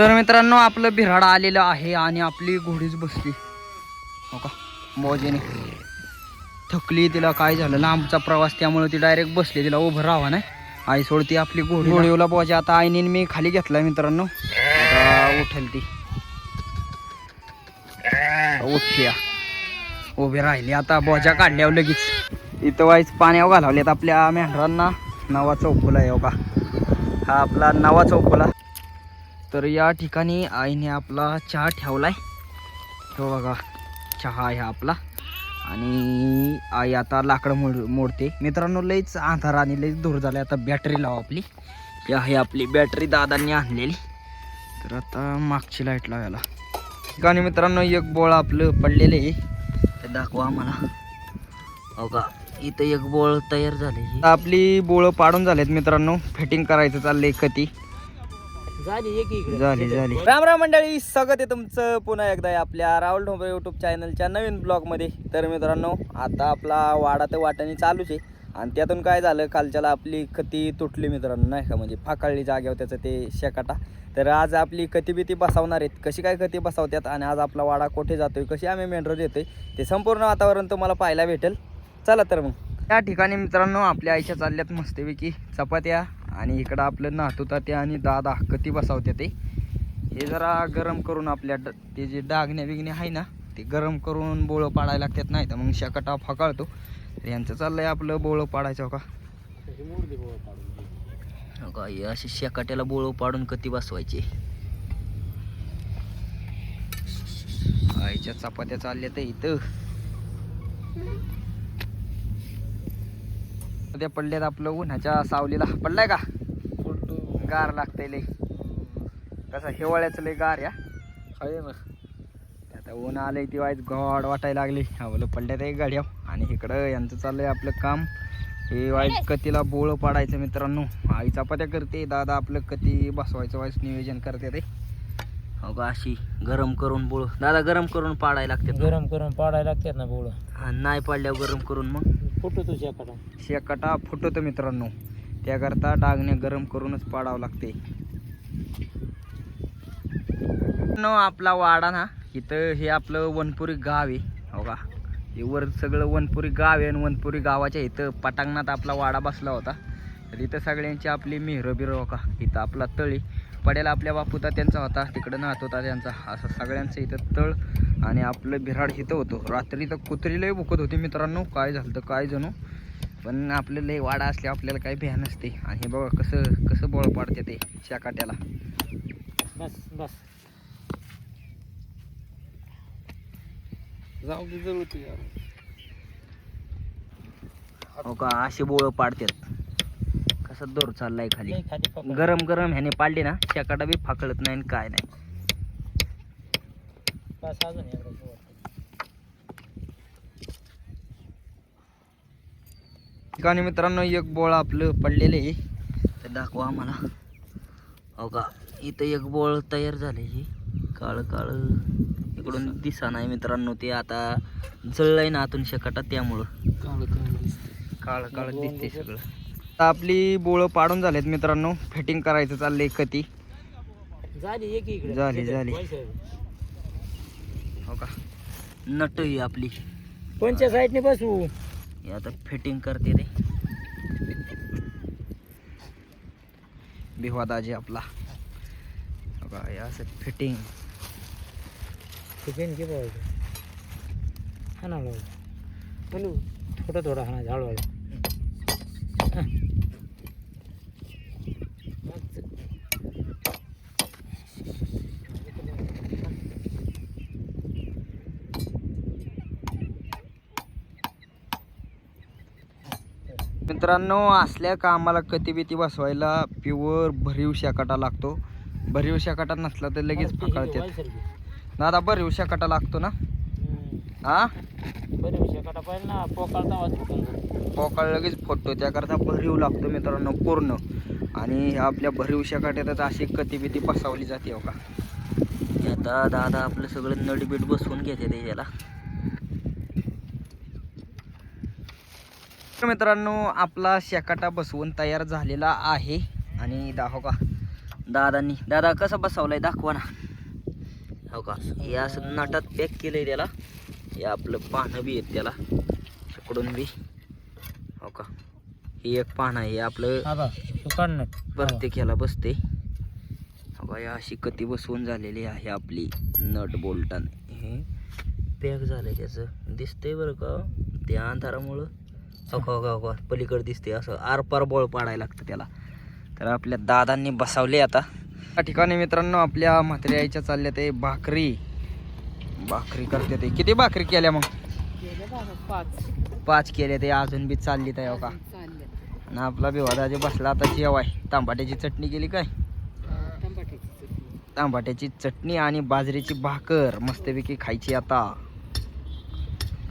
तर मित्रांनो आपलं बिराड आलेलं आहे आणि आपली घोडीच बसली. हो का? मौजेने थकली तिला काय झालं? लांबचा प्रवास त्यामुळे ती डायरेक्ट बसली. तिला उभं राहावा नाही. आई सोडती आपली घोडी. घोडीला बोजा आता आईने मी खाली घेतलाय मित्रांनो. उठेल ती. उठल्या उभी राहिली. आता बोजा काढल्यावर लगेच. इथं वाईच पाण्यावर घालवलेत आपल्या मेंढरांना. नवा चौकोला आहे हो का? हा आपला नवा चौकोला. तर या ठिकाणी आईने आपला चहा ठेवला आहे हो बघा चहा आहे आपला. आणि आई आता लाकडं मोड मोडते. मित्रांनो लईच आधार आणि लईच दूर झाला. आता बॅटरी लावा आपली. ही आहे आपली बॅटरी दादांनी आणलेली. तर आता मागची लाइट लावायला. ठिकाणी मित्रांनो एक बोळ आपलं पडलेलं आहे. ते दाखवा आम्हाला. हो का? इथं एक बोळ तयार झाले आपली बोळं पाडून झालेत मित्रांनो. फिटिंग करायचं चाललं आहे कधी. झाली झाली राम राम मंडळी स्वागत आहे तुमचं पुन्हा एकदा आपल्या राहुल ढोंबरे युट्यूब चॅनलच्या नवीन ब्लॉगमध्ये तर मित्रांनो आता आपला वाडा तर वाटाने चालूच आहे. आणि त्यातून काय झालं कालच्याला आपली कती तुटली मित्रांनो नाही का? म्हणजे फाकाळली जागेवर त्याचं ते शेकाटा. तर आज आपली कती बिती बसवणार आहेत. कशी काय कती बसवतात आणि आज आपला वाडा कुठे जातोय कशी आम्ही मेंढर देतोय ते संपूर्ण वातावरण तुम्हाला पाहायला भेटेल. चला तर मग. त्या ठिकाणी मित्रांनो आपल्या आईच्या चालल्यात मस्तपैकी चपात्या आणि इकडं आपलं नातू ते आणि दादा कती बसावते ते. हे जरा गरम करून आपल्या ते जे डागण्या बिगण्या आहे ना ते गरम करून बोळं पाडायला लागतात नाही तर मग शेकाटा फकाळतो तर यांचं चाललंय आपलं बोळं पाडायचं हो का? हो असे शेकाट्याला बोळं पाडून कती बसवायचे. आईच्या चपात्या चालल्या तर इथं. त्या पडल्यात आपलं उन्हाच्या सावलीला. पडलाय का? गार लागतंय लय. कसं हिवाळ्याचं लय गार या आहे ना. आता ऊन आलंय ती वाईट गॉड वाटायला लागली. हवलं पडल्यात एक गाड्या. आणि इकडं यांचं चाललंय आपलं काम. हे वाईट कतीला बोळ पाडायचं मित्रांनो. आई चपात्या करते दादा आपलं कती बसवायचं वाईस नियोजन करते ते. अशी गरम करून बोळ. दादा गरम करून पाडायला लागते गरम करून पाडायला लागतात ना बोळ. नाही पाडल्यावर गरम करून मग? फुटतो तू शेकडा शेकाटा फुटतो मित्रांनो. त्याकरता डागणे गरम करूनच पाडावं लागते. न आपला वाडा ना इथं हे आपलं वनपुरी गाव आहे. हो का? हे वर सगळं वनपुरी गाव आहे आणि वनपुरी गावाच्या इथं पटांगणात आपला वाडा बसला होता. तर इथं सगळ्यांची आपली मिहरं बिरं हो का? इथं आपला तळी. पडेला आपल्या बापूता त्यांचा होता तिकडं नात होता त्यांचा. असं सगळ्यांचं इथं तळ आणि आपलं बिराड इथं होतो. रात्री तर कुत्री लय भुकत होती मित्रांनो. काय झालं तर काय जणू? पण आपलं लय वाडा असले आपल्याला काही भ्या नसते. आणि हे बघा कसं कसं बळ पाडते ते शाकाट्याला. बस बस. जाऊ दे यार. हो का? असे बोळ पाडतात. कसं दोर चाललाय खाली. गरम गरम ह्याने पाडले ना शाकाटा बी फाकळत नाही आणि काय नाही. बस अजून. ठिकाणी मित्रांनो एक बोळ आपलं पडलेलं आहे. ते दाखवा आम्हाला. हो का इथं एक बोळ तयार झाले हे. काळं काळं. इकडून दिसा नाही मित्रांनो ते आता जळलंय ना आतून शेकाटा त्यामुळं. काळं काळं. दिसतंय. काळं काळं दिसते सगळं. आता आपली बोळं पाडून झालेत मित्रांनो. फिटिंग करायचं चाललंय कती झाली एक इकडे. झाली, झाली. कोणच्या हो का? नट ही आपली. साईडने बसू? हे आता फिटिंग करते ते. भिवा दाजी आपला. हो का? हे असं फिटिंग. चिकन की बघायचं हाना बोलू थोडं थोडं हाना झाडवायला मित्रांनो असल्या कामाला कती बिती बसवायला प्युअर भरीव शाकाटा लागतो. भरीव शाकाटा नसला तर लगेच फकाळतात दादा भरीव शाकाटा लागतो ना? हा? पोकाळ लगेच फुटतो त्याकरता भरीव लागतो मित्रांनो पूर्ण. आणि आपल्या भरीव शाकाट्यातच अशी कती बिती बसवली जाते हो का? आता दादा आपलं सगळं नडबीट बसवून घेते ते तर मित्रांनो आपला शेकाटा बसवून तयार झालेला आहे. आणि दाखव का? दादांनी दादा कसं बसवलंय? दाखवा ना. हो का? हे असं नटात पॅक केलंय त्याला. हे आपलं पानं बी आहेत त्याला. तिकडून बी. हो का? ही एक पानं आहे. हे आपलं प्रत्येक ह्याला बसते. हो या अशी कती बसवून झालेली आहे आपली नट बोल्टन हे पॅक झालंय त्याचं. दिसतंय बरं का? ते अंधारामुळं. का, पलीकडे दिसते असं. आरपार बळ पाडायला लागतं त्याला. तर आपल्या दादांनी बसावले आता. या ठिकाणी मित्रांनो आपल्या म्हातारी आईच्या चालल्या ते भाकरी. भाकरी करते ते किती भाकरी केल्या मग? पाच. पाच केल्या ते. अजून बी चालली त्या हो का? आणि आपला बिवादाजी बसला आता जेवाय. तांबाट्याची चटणी केली काय? तांबाट्याची चटणी. आणि बाजरीची भाकर. मस्तपैकी खायची आता.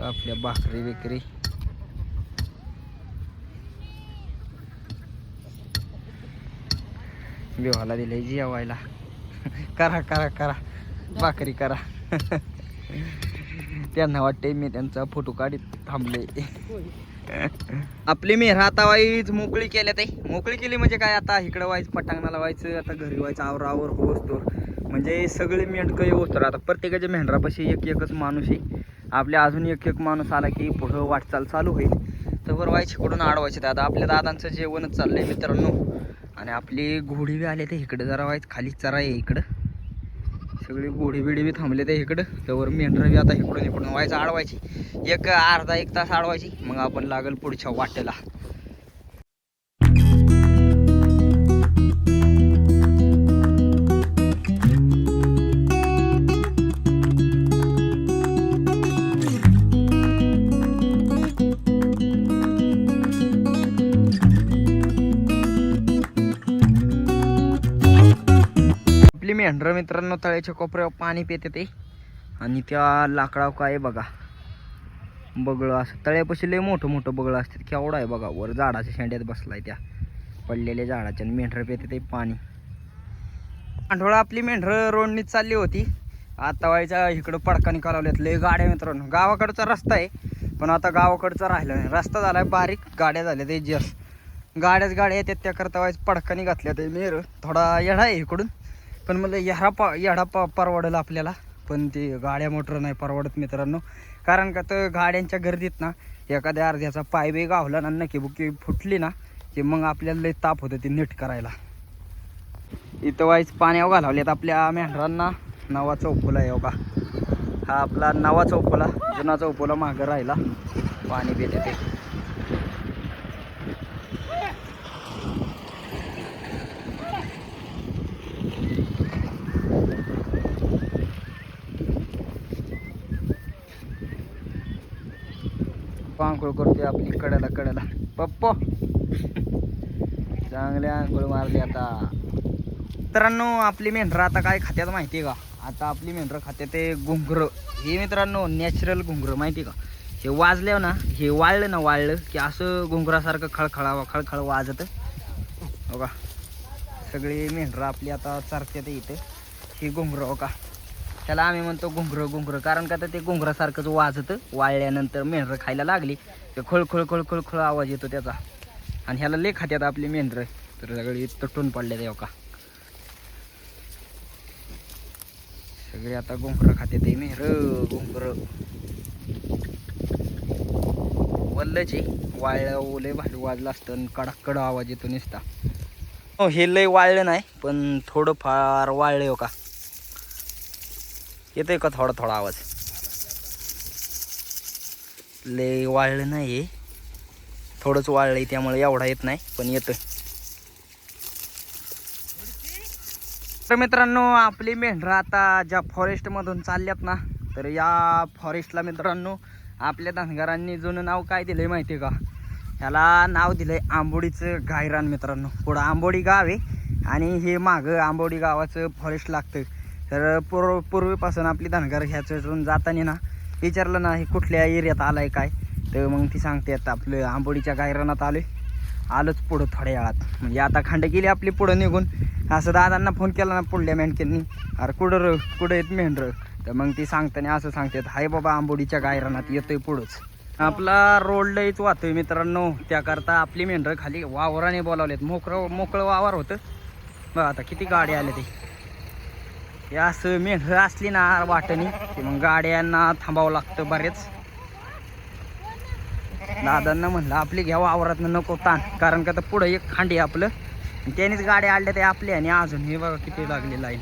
आपल्या भाकरी बिकरी विवाहाला दिले जेवायला. करा करा करा. भाकरी करा. त्यांना वाटते मी त्यांचा फोटो काढीत थांबले. आपली मेहरा आता वाईच मोकळी केल्या ते मोकळी केली म्हणजे काय आता? इकडं व्हायचं पटांगणाला व्हायचं आता घरी व्हायचं आवरावर होतो म्हणजे सगळे मेंढकं होतो आता प्रत्येकाच्या मेंढरापाशी एक एकच माणूस आहे. आपल्या अजून एक एक माणूस आला की पुढं वाटचाल चालू होईल. तर वर व्हायची इकडून आडवायचे दादा आपल्या दादांचं जेवणच चाललंय मित्रांनो. आणि आपली घोडी बी आले ते इकडं जरा व्हायचं खाली चरा आहे इकडं. सगळी घोडी बिडी बी थांबले ते इकडं. त्यावर मेंढरं बी आता इकडून इकडून व्हायचं आडवायची. एक अर्धा एक तास अडवायची मग आपण लागल पुढच्या वाटेला. मेंढर मित्रांनो तळ्याच्या कोपऱ्यावर पाणी पिते ते. आणि त्या लाकडाव काय आहे बघा. बगळं असं. तळ्यापाशी लय मोठं मोठं बगळं असतात केवढं आहे बघा. वर झाडाच्या शेंड्यात बसलाय त्या. पडलेल्या झाडाच्या. आणि पिते ते पाणी. आंढोळा आपली मेंढर रोडनीच चालली होती. आता व्हायच्या इकडं पडकाने कालवल्यात. लय गाड्या मित्रांनो. गावाकडचा रस्ता आहे. पण आता गावाकडचा राहिला नाही. रस्ता झाला आहे बारीक. गाड्या झाल्या ते जस्ट. गाड्याच गाड्या येतात. त्या करता व्हायचं पडकाने घातल्या ते मेर थोडा येडा आहे इकडून. पण मला येडा पा ह्याडा पा परवडेल आपल्याला. पण ते गाड्या मोटर नाही परवडत मित्रांनो. कारण का तर गाड्यांच्या गर्दीत ना एखाद्या अर्ध्याचा पाय बी गावला ना नक्की बुकी फुटली ना की मग आपल्याला लई ताप होतं ते नीट करायला. इथं वाईच पाण्यावर घालावल्यात आपल्या मेंढरांना. नवा चौफुला आहे हो का. हा आपला नवा चौफुला जुना चौफुला मागं राहिला. पाणी पिते ते आंघोळ करतोय आपली कड्याला कड्याला. पप्पो. चांगले आंघोळ मारली आता. मित्रांनो आपली मेंढरं आता काय खात्यात माहिती आहे का? आता आपली मेंढरं खात्यात ते घुंगरं. हे मित्रांनो नॅचरल घुंगरं माहिती आहे का? हे वाजल्यावर ना हे वाळलं ना वाळलं की असं घुंगरासारखं खळखळा खळखळ वाजत. हो का? सगळी मेंढरं आपली आता चरत्यात इथं. ही घुंगरं हो का? त्याला आम्ही म्हणतो घुंगरं घुंगरं. कारण का तर ते घुंगरासारखंच वाजतं. वाळल्यानंतर मेंढरं खायला लागली. ते खळखळ खळखळ खळ आवाज येतो त्याचा. आणि ह्याला लय खात्यात आपली मेंढरं. तर सगळी तुटून पडले देव हो का. सगळे आता घुंगरं खाते ते मेहर घुंगरं. वल्लच आहे. वाळलं ओले भारी वाजलं असतं आणि कडाकड आवाज येतो निसता. हो हे लय वाळलं नाही पण थोडं फार वाळले हो का. येतोय का थोडा थोडा आवाज? लय वाळलं नाही आहे थोडंच आहे त्यामुळे एवढा येत नाही पण येतोय. तर मित्रांनो आपली मेंढरं आता ज्या फॉरेस्टमधून चालल्यात ना तर या फॉरेस्टला मित्रांनो आपल्या धनगरांनी जुनं नाव काय दिलं आहे माहिती आहे का? ह्याला नाव दिलंय आंबोडीचं गायरान मित्रांनो. पुढं आंबोडी गाव आहे आणि हे मागं आंबोडी गावाचं फॉरेस्ट लागतं तर पूर्व पूर्वीपासून आपली धनगर ह्याच्यातून जाताना ना विचारलं ना हे कुठल्या एरियात आलं आहे काय? तर मग ती सांगते आता आपलं आंबोडीच्या गायरानात आलो आलोच पुढं थोड्या वेळात. म्हणजे आता खांड गेली आपली पुढं निघून. असं दादांना फोन केला ना पुढल्या मेंढक्यांनी अरे कुठं र कुठं येत मेंढर तर मग ती सांगताना असं सांगतात हाय बाबा आंबोडीच्या गायरानात येतोय पुढंच. आपला रोड लईच वाहतोय मित्रांनो. त्याकरता आपली मेंढरं खाली वावराने बोलावलेत. मोकळं मोकळं वावर होतं. बघा आता किती गाडी आल्या ते. हे असं मेंढरं असली ना वाटणी की मग गाड्यांना थांबावं लागतं बरेच. दादांना म्हणलं आपली घ्या आवरात नको ताण कारण का तर पुढं एक खांडी आपलं. त्यानेच गाड्या आणल्या ते आपल्या आणि अजून हे बघा किती लागली लाईन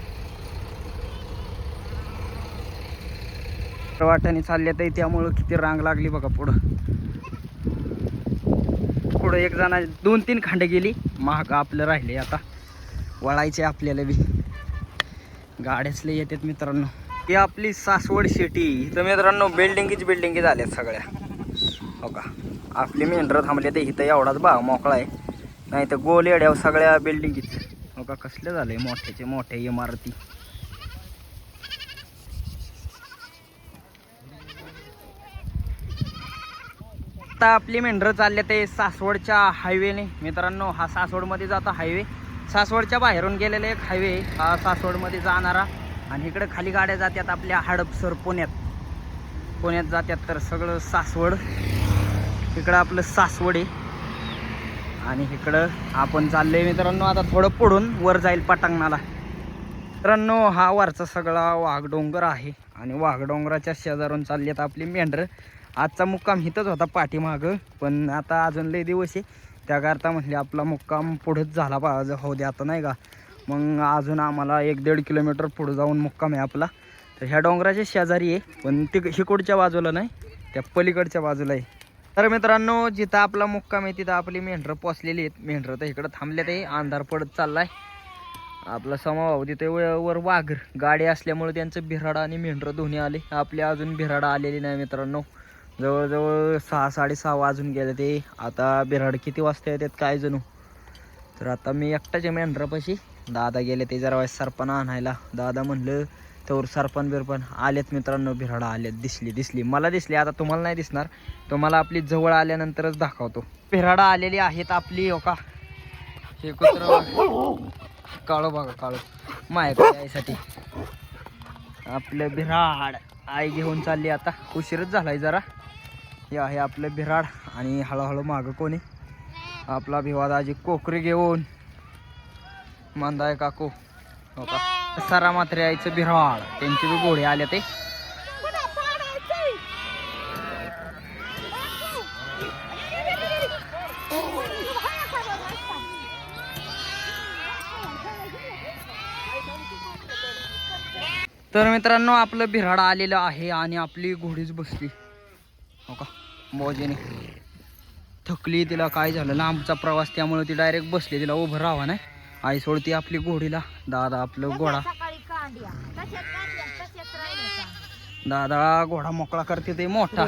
वाटाने चालल्या तर त्यामुळं किती रांग लागली बघा पुढं. पुढं एक जणा दोन तीन खांडे गेली महाग आपलं राहिले आता. वळायचे आपल्याला बी. गाड्याच लय येतात मित्रांनो. ही आपली सासवड शेटी इथं मित्रांनो बिल्डिंगीच बिल्डिंगी झाल्यात सगळ्या. हो का? आपली मेंढरं थांबले ते इथं एवढाच भाग मोकळा आहे. नाही तर गोल येड्याव सगळ्या बिल्डिंगीच हो का? कसले झाले मोठ्याचे मोठ्या इमारती. आता आपली मेंढरं चालले ते सासवडच्या हायवेने मित्रांनो हा सासवडमध्ये जाता हायवे सासवडच्या बाहेरून गेलेला एक हायवे हा सासवडमध्ये जाणारा. आणि इकडे खाली गाड्या जातात आपल्या हडपसर पुण्यात. पुण्यात जातात तर सगळं सासवड. इकडं आपलं सासवड आहे. आणि इकडं आपण चाललोय मित्रांनो आता थोडं पुढून वर जाईल पटांगणाला. मित्रांनो हा वरचा सगळा वाघडोंगर आहे. आणि वाघडोंगराच्या शेजारून चालली आहेत आपली मेंढरं. आजचा मुक्काम इथंच होता पाठीमागं पण आता अजून लय दिवस आहे. त्याकरता म्हटले आपला मुक्काम पुढंच झाला पाहिजे हो दे आता नाही का? मग अजून आम्हाला एक दीड किलोमीटर पुढं जाऊन मुक्काम आहे आपला. तर ह्या डोंगराच्या शेजारी आहे पण ती हिकडच्या बाजूला नाही त्या पलीकडच्या बाजूला आहे. तर मित्रांनो जिथं आपला मुक्काम आहे तिथं आपली मेंढरं पोचलेली आहेत. मेंढरं तर इकडं थांबले आहे अंधार पडत चाललाय. आपला समाभाव तिथे वर वाघ गाडी असल्यामुळे त्यांचं बिराडा आणि मेंढरं दोन्ही आले. आपली अजून बिराडा आलेली नाही मित्रांनो. जवळजवळ सहा साडेसहा वाजून गेले ते. आता बिराड किती वाजता येतात काय जणू? तर आता मी एकटाच आहे मेंढरापाशी. दादा गेले ते जरा वेळेस सरपण आणायला. दादा म्हणलं तर सरपण बिरपण आलेत मित्रांनो बिराडा आलेत. दिसली दिसली. मला दिसली. आता तुम्हाला नाही दिसणार. तुम्हाला आपली जवळ आल्यानंतरच दाखवतो. बिराडा आलेली आहेत आपली हो का? हे कुत्र काळो बघा काळो. माझ्याकडे यायसाठी. आपलं बिराड. आई घेऊन चालली आता. उशीरच झालाय जरा. हे आहे आपलं बिराड आणि हळूहळू मागं कोणी. आपला भिवादाजी कोकरी घेऊन. मांदाय काकू. हो का? सरा मात्र यायचं बिराड. त्यांची बी घोडे आले ते. तर मित्रांनो आपलं बिराड आलेलं आहे आणि आपली घोडीच बसली. हो का? बोजेने थकली तिला काय झालं? लांबचा प्रवास त्यामुळे ती डायरेक्ट बसली तिला. उभं राहावं नाही. आई सोडती आपली घोडीला. दादा आपलं घोडा. दादा घोडा मोकळा करते ते मोठा.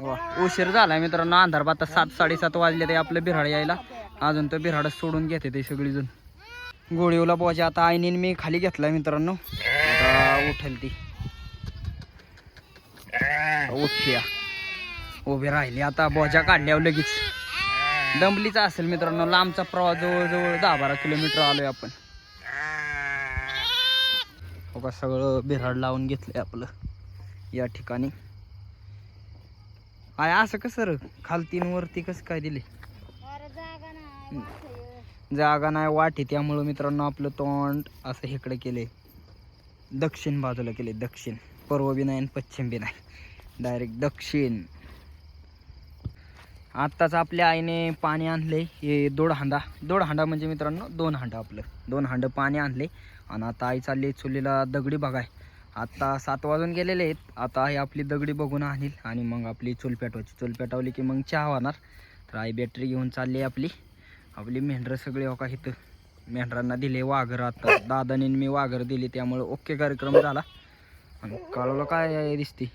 वा, उशीर झालाय मित्रांनो. अंधार आता सात साडेसात वाजले ते आपलं बिराड यायला. अजून तर बिराड सोडून घेते ते सगळीजण. गोळीवला बोजा. आता आईने मी खाली घेतलाय मित्रांनो. आता उठेल ती. उभी राहिली. आता बोजा काढल्यावर लगेच. दंबलीचा असेल मित्रांनो. लांबचा प्रवास जवळजवळ दहा बारा किलोमीटर आलोय आपण. हो का सगळं बिराड लावून घेतलंय आपलं. या ठिकाणी. आय असं कसं र? खालतीन वरती कसं काय दिले. जागा नाही वाटी त्यामुळं मित्रांनो आपलं तोंड असं इकडे केले दक्षिण बाजूला केले दक्षिण. पूर्व बी नाही आणि पश्चिम बी नाही. डायरेक्ट दक्षिण. आत्ताच आपल्या आईने पाणी आणले हे दोड हांडा. दोड हांडा म्हणजे मित्रांनो दोन हांडा आपलं. दोन हांडं पाणी आणले आणि आता आई चालली चुलीला दगडी बघाय. आत्ता सात वाजून गेलेले आहेत. आता आई आपली दगडी बघून आणील आणि मग आपली चूल पेटवायची. चूल पेटवली की मग चहा होणार. तर आई बॅटरी घेऊन चालली आहे आपली. आपली मेंढरं सगळे हो का इथं. मेंढरांना दिले वाघर आता. दादाने मी वाघर दिली त्यामुळे ओके कार्यक्रम झाला. आणि कळवलं काय दिसते?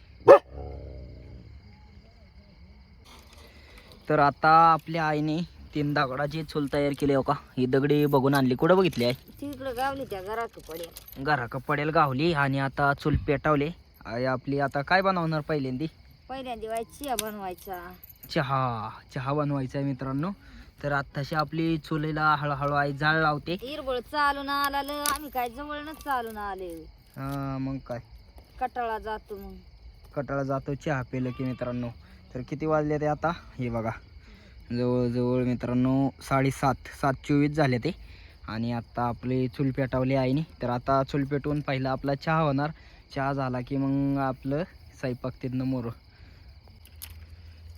तर आता आपल्या आईने तीन दगडाची चूल तयार केली हो का? ही दगडी बघून आणली. कुठं बघितली आहे गावली त्या घरात पडेल. घरा गावली आणि आता चूल पेटवले. आई आपली आता काय बनवणार पहिल्यांदी? पहिल्यांदा चिया बनवायचा. चहा चहा बनवायचा आहे मित्रांनो. तर आत्ताशी आपली चुलीला हळूहळू आई जाळ लावते. हिरबळ चालून आला आम्ही काय जवळनच चालून आले हा, मग काय? कटाळा जातो मग. कटाळा जातो चहा पेलं की मित्रांनो. तर किती वाजले ते आता? हे बघा. जवळजवळ मित्रांनो साडेसात सात चोवीस झाले ते. आणि आता आपली चूल आहे आईने. तर आता चूल पेटवून पहिला आपला चहा होणार. चहा झाला की मग आपलं स्वयंपाक तिथनं मोर.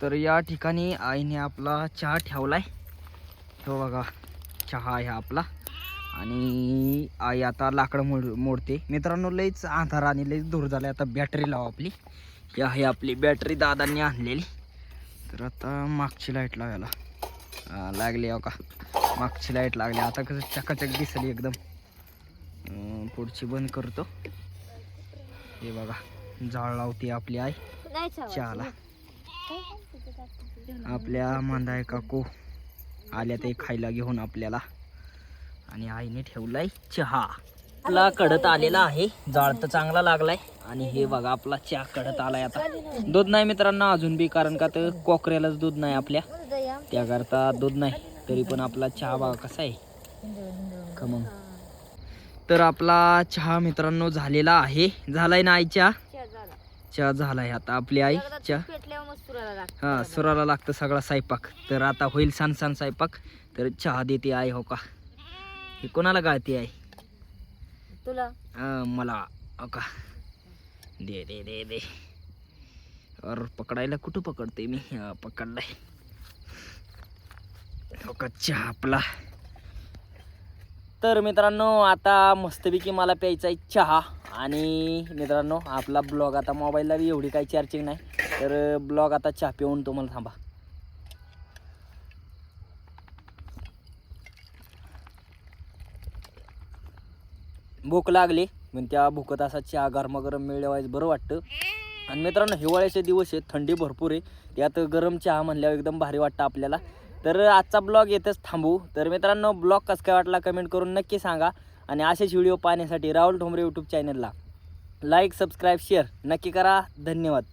तर या ठिकाणी आईने आपला चहा ठेवला आहे तो बघा चहा आहे आपला. आणि आई आता लाकडं मोड मोडते. मित्रांनो लईच आधार आणि लईच दूर झाला आता बॅटरी लावा आपली. ही आहे आपली बॅटरी दादांनी आणलेली. तर आता मागची लाइट लावायला. लागली हो का? मागची लाइट लागली. आता कसं चकाचक दिसली एकदम. पुढची बंद करतो. हे बघा जाळ लावते आपली आई. चहाला. आपल्या मांदाय काकू आल्या ते खायला घेऊन आपल्याला. आणि आईने ठेवलाय चहा. आपला कडत आलेला आहे. जाळ तर चांगला लागलाय. आणि हे बघा आपला चहा कडत आलाय आता. दूध नाही मित्रांनो अजून बी कारण का तर कोकऱ्यालाच दूध नाही आपल्या. त्याकरता दूध नाही. तरी पण आपला चहा बघा कसा आहे. खमंग तर आपला चहा मित्रांनो झालेला आहे. झालाय ना आई चहा चहा झालाय आता आपली आई. चहा. हा सुराला लागतं सगळा स्वयंपाक. तर आता होईल सण सण स्वयंपाक. तर चहा देते आहे हो का? हे कोणाला गाळते आहे तुला? मला. हो का? दे दे दे दे. और पकडायला कुठं पकडते मी? हा, पकडलाय. हो का चहा आपला तर मित्रांनो आता मस्तपैकी मला प्यायचा आहे चहा. आणि मित्रांनो आपला ब्लॉग आता मोबाईलला बी एवढी काही चार्जिंग नाही. तर ब्लॉग आता चहा पिऊन तुम्हाला थांबा. भूक लागली. पण त्या भुकत असा चहा गरमागरम मिळवायचं बरं वाटतं. आणि मित्रांनो हिवाळ्याचे दिवस आहेत थंडी भरपूर आहे. त्यात गरम चहा म्हणल्यावर एकदम भारी वाटतं आपल्याला. तर आजचा ब्लॉग येतच थांबू. तर मित्रांनो ब्लॉग कसं काय वाटला कमेंट करून नक्की सांगा. आणि असेच व्हिडिओ पाहण्यासाठी राहुल ठोंबरे यूट्यूब चॅनलला लाईक सबस्क्राईब शेअर नक्की करा. धन्यवाद.